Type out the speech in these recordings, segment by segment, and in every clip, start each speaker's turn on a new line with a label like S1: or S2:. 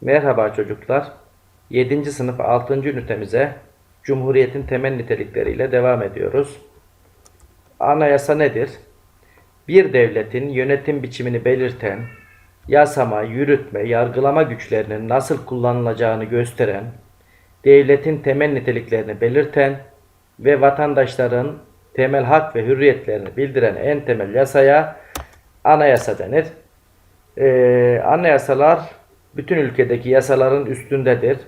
S1: Merhaba çocuklar. 7. sınıf 6. ünitemize Cumhuriyetin temel nitelikleriyle devam ediyoruz. Anayasa nedir? Bir devletin yönetim biçimini belirten, yasama, yürütme, yargılama güçlerinin nasıl kullanılacağını gösteren, devletin temel niteliklerini belirten ve vatandaşların temel hak ve hürriyetlerini bildiren en temel yasaya anayasa denir. Ee, anayasalar bütün ülkedeki yasaların üstündedir.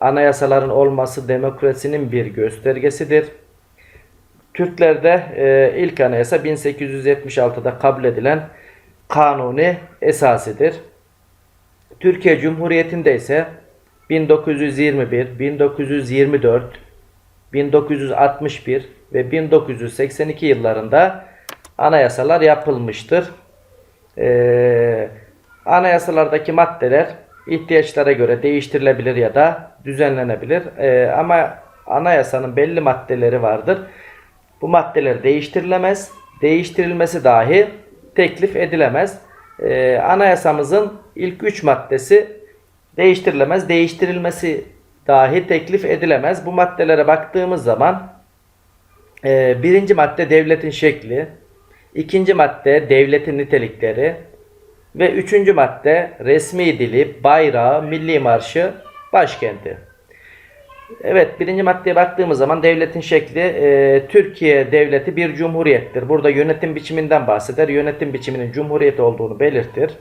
S1: Anayasaların olması demokrasinin bir göstergesidir. Türklerde e, ilk anayasa 1876'da kabul edilen kanuni esasidir. Türkiye Cumhuriyeti'nde ise 1921, 1924, 1961 ve 1982 yıllarında anayasalar yapılmıştır. Ee, anayasalardaki maddeler ihtiyaçlara göre değiştirilebilir ya da düzenlenebilir. Ee, ama anayasanın belli maddeleri vardır. Bu maddeler değiştirilemez. Değiştirilmesi dahi teklif edilemez. Ee, anayasamızın ilk üç maddesi değiştirilemez. Değiştirilmesi dahi teklif edilemez. Bu maddelere baktığımız zaman e, birinci madde devletin şekli, ikinci madde devletin nitelikleri ve üçüncü madde resmi dili, bayrağı, milli marşı, başkenti. Evet birinci maddeye baktığımız zaman devletin şekli e, Türkiye devleti bir cumhuriyettir. Burada yönetim biçiminden bahseder. Yönetim biçiminin cumhuriyet olduğunu belirtir.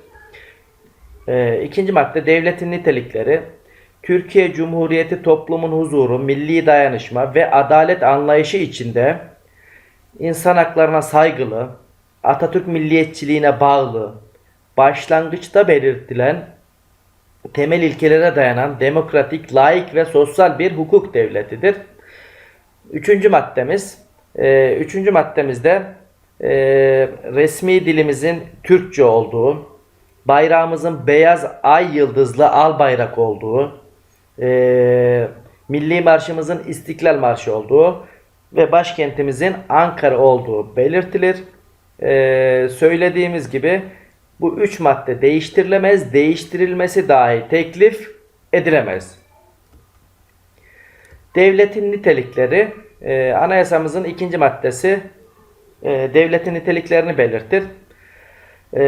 S1: E, ikinci madde devletin nitelikleri. Türkiye Cumhuriyeti toplumun huzuru, milli dayanışma ve adalet anlayışı içinde insan haklarına saygılı, Atatürk milliyetçiliğine bağlı, başlangıçta belirtilen temel ilkelere dayanan demokratik, laik ve sosyal bir hukuk devletidir. Üçüncü maddemiz, e, üçüncü maddemizde e, resmi dilimizin Türkçe olduğu, bayrağımızın beyaz ay yıldızlı al bayrak olduğu, e, milli marşımızın İstiklal Marşı olduğu ve başkentimizin Ankara olduğu belirtilir. E, söylediğimiz gibi bu üç madde değiştirilemez, değiştirilmesi dahi teklif edilemez. Devletin nitelikleri e, anayasamızın ikinci maddesi e, devletin niteliklerini belirtir. E,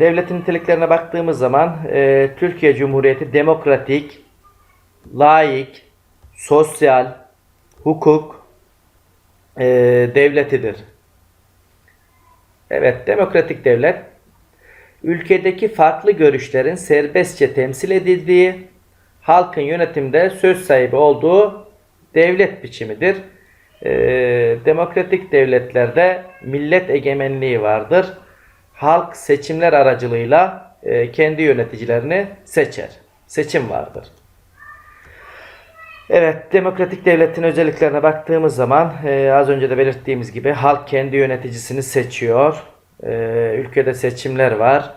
S1: devletin niteliklerine baktığımız zaman e, Türkiye Cumhuriyeti demokratik, laik, sosyal, hukuk e, devletidir. Evet, demokratik devlet ülkedeki farklı görüşlerin serbestçe temsil edildiği, halkın yönetimde söz sahibi olduğu devlet biçimidir. Ee, demokratik devletlerde millet egemenliği vardır. Halk seçimler aracılığıyla e, kendi yöneticilerini seçer. Seçim vardır. Evet, demokratik devletin özelliklerine baktığımız zaman e, az önce de belirttiğimiz gibi halk kendi yöneticisini seçiyor. E, ülkede seçimler var.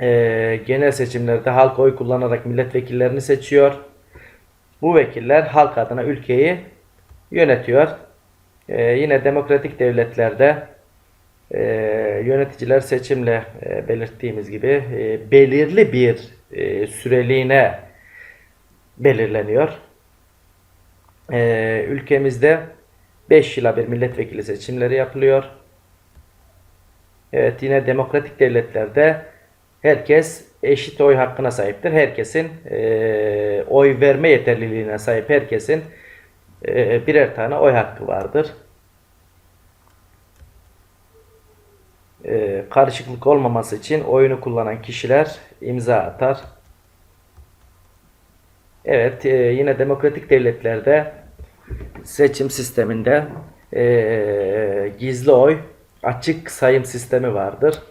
S1: E, genel seçimlerde halk oy kullanarak milletvekillerini seçiyor. Bu vekiller halk adına ülkeyi yönetiyor. E, yine demokratik devletlerde e, yöneticiler seçimle e, belirttiğimiz gibi e, belirli bir e, süreliğine belirleniyor. E, ülkemizde 5 yıla bir milletvekili seçimleri yapılıyor. Evet yine demokratik devletlerde herkes eşit oy hakkına sahiptir. Herkesin e, oy verme yeterliliğine sahip herkesin e, birer tane oy hakkı vardır. E, karışıklık olmaması için oyunu kullanan kişiler imza atar. Evet e, yine demokratik devletlerde seçim sisteminde e, gizli oy açık sayım sistemi vardır.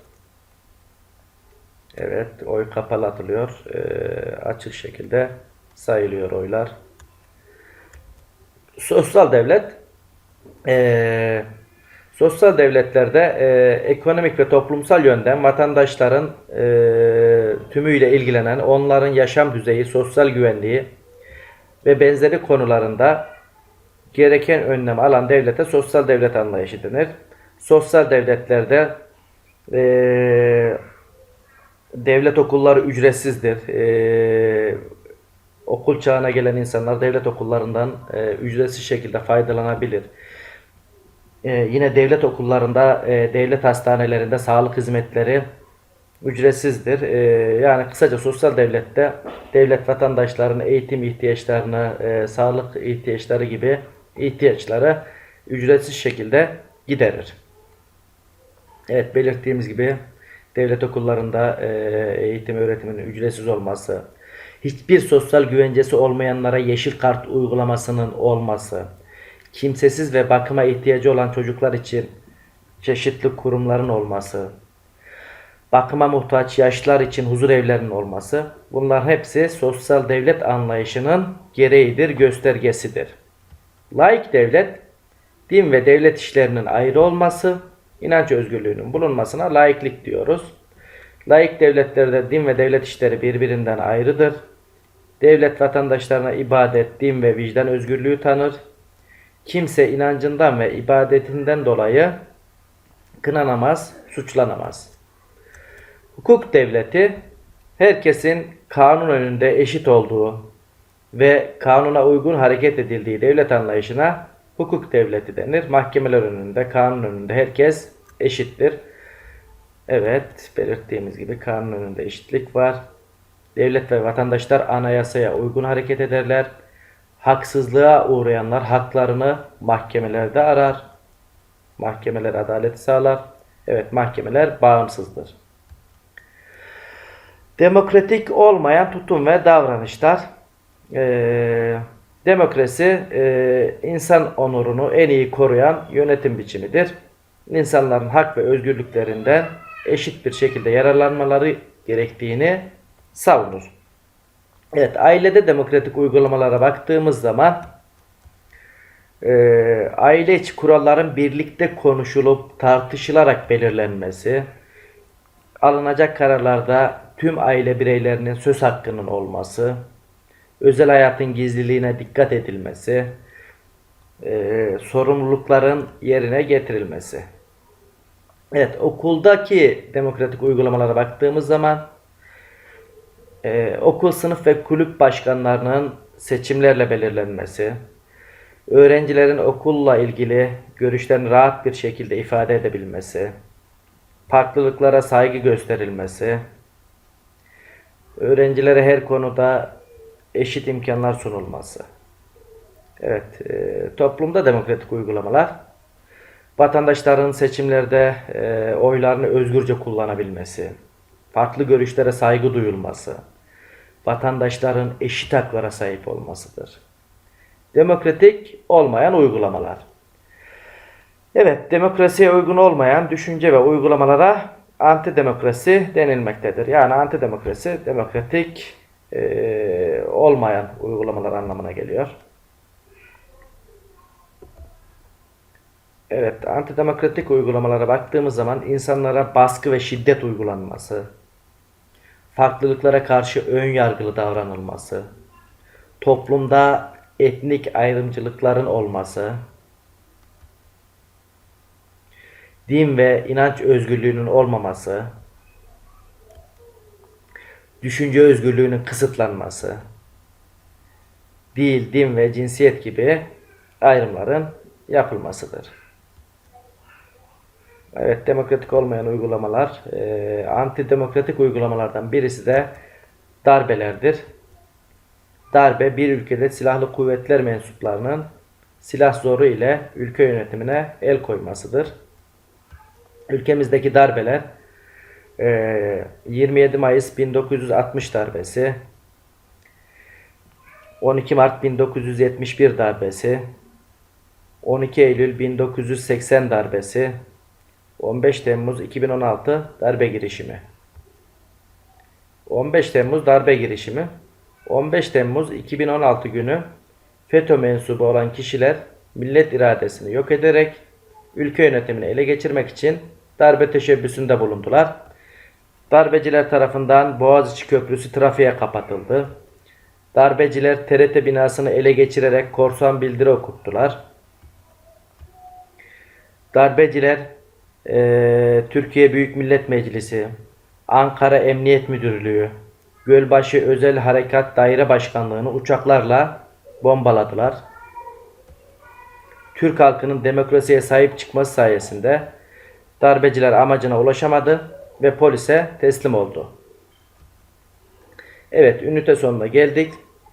S1: Evet, oy kapalı atılıyor. Ee, açık şekilde sayılıyor oylar. Sosyal devlet ee, sosyal devletlerde ee, ekonomik ve toplumsal yönden vatandaşların ee, tümüyle ilgilenen, onların yaşam düzeyi, sosyal güvenliği ve benzeri konularında gereken önlem alan devlete sosyal devlet anlayışı denir. Sosyal devletlerde ee, devlet okulları ücretsizdir. Ee, okul çağına gelen insanlar devlet okullarından e, ücretsiz şekilde faydalanabilir. Ee, yine devlet okullarında, e, devlet hastanelerinde sağlık hizmetleri ücretsizdir. Ee, yani kısaca sosyal devlette devlet vatandaşlarının eğitim ihtiyaçlarını, e, sağlık ihtiyaçları gibi ihtiyaçları ücretsiz şekilde giderir. Evet belirttiğimiz gibi devlet okullarında e, eğitim öğretimin ücretsiz olması, hiçbir sosyal güvencesi olmayanlara yeşil kart uygulamasının olması, kimsesiz ve bakıma ihtiyacı olan çocuklar için çeşitli kurumların olması, bakıma muhtaç yaşlılar için huzur evlerinin olması, bunlar hepsi sosyal devlet anlayışının gereğidir, göstergesidir. Laik devlet, din ve devlet işlerinin ayrı olması, inanç özgürlüğünün bulunmasına laiklik diyoruz. Laik devletlerde din ve devlet işleri birbirinden ayrıdır. Devlet vatandaşlarına ibadet, din ve vicdan özgürlüğü tanır. Kimse inancından ve ibadetinden dolayı kınanamaz, suçlanamaz. Hukuk devleti herkesin kanun önünde eşit olduğu ve kanuna uygun hareket edildiği devlet anlayışına hukuk devleti denir. Mahkemeler önünde, kanun önünde herkes eşittir. Evet, belirttiğimiz gibi kanun önünde eşitlik var. Devlet ve vatandaşlar anayasaya uygun hareket ederler. Haksızlığa uğrayanlar haklarını mahkemelerde arar. Mahkemeler adaleti sağlar. Evet, mahkemeler bağımsızdır. Demokratik olmayan tutum ve davranışlar. Ee, demokrasi e, insan onurunu en iyi koruyan yönetim biçimidir. İnsanların hak ve özgürlüklerinden eşit bir şekilde yararlanmaları gerektiğini savunur. Evet, ailede demokratik uygulamalara baktığımız zaman e, aile içi kuralların birlikte konuşulup tartışılarak belirlenmesi, alınacak kararlarda tüm aile bireylerinin söz hakkının olması, özel hayatın gizliliğine dikkat edilmesi, e, sorumlulukların yerine getirilmesi. Evet, okuldaki demokratik uygulamalara baktığımız zaman e, okul sınıf ve kulüp başkanlarının seçimlerle belirlenmesi, öğrencilerin okulla ilgili görüşlerini rahat bir şekilde ifade edebilmesi, farklılıklara saygı gösterilmesi, öğrencilere her konuda eşit imkanlar sunulması. Evet, e, toplumda demokratik uygulamalar, vatandaşların seçimlerde e, oylarını özgürce kullanabilmesi, farklı görüşlere saygı duyulması, vatandaşların eşit haklara sahip olmasıdır. Demokratik olmayan uygulamalar. Evet, demokrasiye uygun olmayan düşünce ve uygulamalara antidemokrasi denilmektedir. Yani antidemokrasi demokratik e, olmayan uygulamalar anlamına geliyor. Evet, antidemokratik uygulamalara baktığımız zaman insanlara baskı ve şiddet uygulanması, farklılıklara karşı ön yargılı davranılması, toplumda etnik ayrımcılıkların olması, din ve inanç özgürlüğünün olmaması, düşünce özgürlüğünün kısıtlanması, dil, din ve cinsiyet gibi ayrımların yapılmasıdır. Evet, demokratik olmayan uygulamalar, e, antidemokratik uygulamalardan birisi de darbelerdir. Darbe bir ülkede silahlı kuvvetler mensuplarının silah zoru ile ülke yönetimine el koymasıdır. Ülkemizdeki darbeler 27 Mayıs 1960 darbesi, 12 Mart 1971 darbesi, 12 Eylül 1980 darbesi, 15 Temmuz 2016 darbe girişimi. 15 Temmuz darbe girişimi. 15 Temmuz 2016 günü FETÖ mensubu olan kişiler millet iradesini yok ederek ülke yönetimini ele geçirmek için darbe teşebbüsünde bulundular. Darbeciler tarafından Boğaziçi Köprüsü trafiğe kapatıldı. Darbeciler TRT binasını ele geçirerek korsan bildiri okuttular. Darbeciler e, Türkiye Büyük Millet Meclisi, Ankara Emniyet Müdürlüğü, Gölbaşı Özel Harekat Daire Başkanlığı'nı uçaklarla bombaladılar. Türk halkının demokrasiye sahip çıkması sayesinde darbeciler amacına ulaşamadı ve polise teslim oldu. Evet, ünite sonuna geldik.